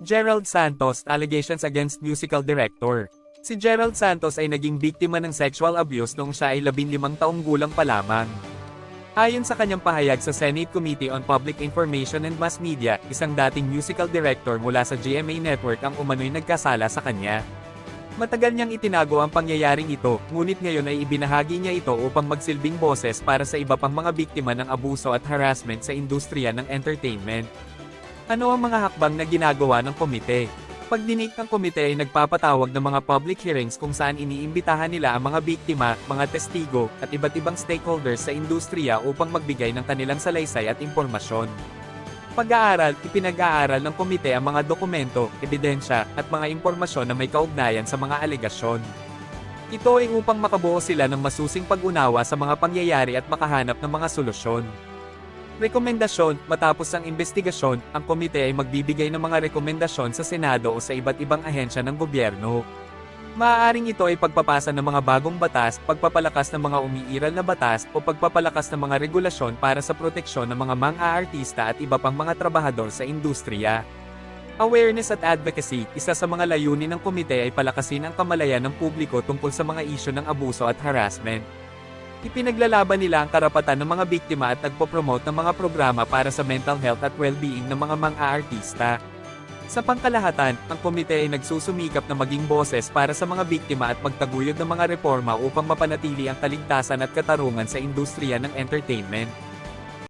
Gerald Santos, allegations against musical director. Si Gerald Santos ay naging biktima ng sexual abuse noong siya ay 15 taong gulang pa lamang. Ayon sa kanyang pahayag sa Senate Committee on Public Information and Mass Media, isang dating musical director mula sa GMA Network ang umano'y nagkasala sa kanya. Matagal niyang itinago ang pangyayaring ito, ngunit ngayon ay ibinahagi niya ito upang magsilbing boses para sa iba pang mga biktima ng abuso at harassment sa industriya ng entertainment. Ano ang mga hakbang na ginagawa ng komite? Pagdinig ng komite ay nagpapatawag ng mga public hearings kung saan iniimbitahan nila ang mga biktima, mga testigo, at iba't ibang stakeholders sa industriya upang magbigay ng kanilang salaysay at impormasyon. Pag-aaral, ipinag-aaral ng komite ang mga dokumento, ebidensya, at mga impormasyon na may kaugnayan sa mga alegasyon. Ito ay upang makabuo sila ng masusing pag-unawa sa mga pangyayari at makahanap ng mga solusyon. Rekomendasyon, matapos ang investigasyon, ang komite ay magbibigay ng mga rekomendasyon sa Senado o sa iba't ibang ahensya ng gobyerno. Maaaring ito ay pagpapasa ng mga bagong batas, pagpapalakas ng mga umiiral na batas, o pagpapalakas ng mga regulasyon para sa proteksyon ng mga mang-aartista at iba pang mga trabahador sa industriya. Awareness at advocacy, isa sa mga layunin ng komite ay palakasin ang kamalayan ng publiko tungkol sa mga isyu ng abuso at harassment. Ipinaglalaban nila ang karapatan ng mga biktima at nagpo-promote ng mga programa para sa mental health at well-being ng mga mang-aartista. Sa pangkalahatan, ang komite ay nagsusumikap na maging boses para sa mga biktima at magtaguyod ng mga reforma upang mapanatili ang kaligtasan at katarungan sa industriya ng entertainment.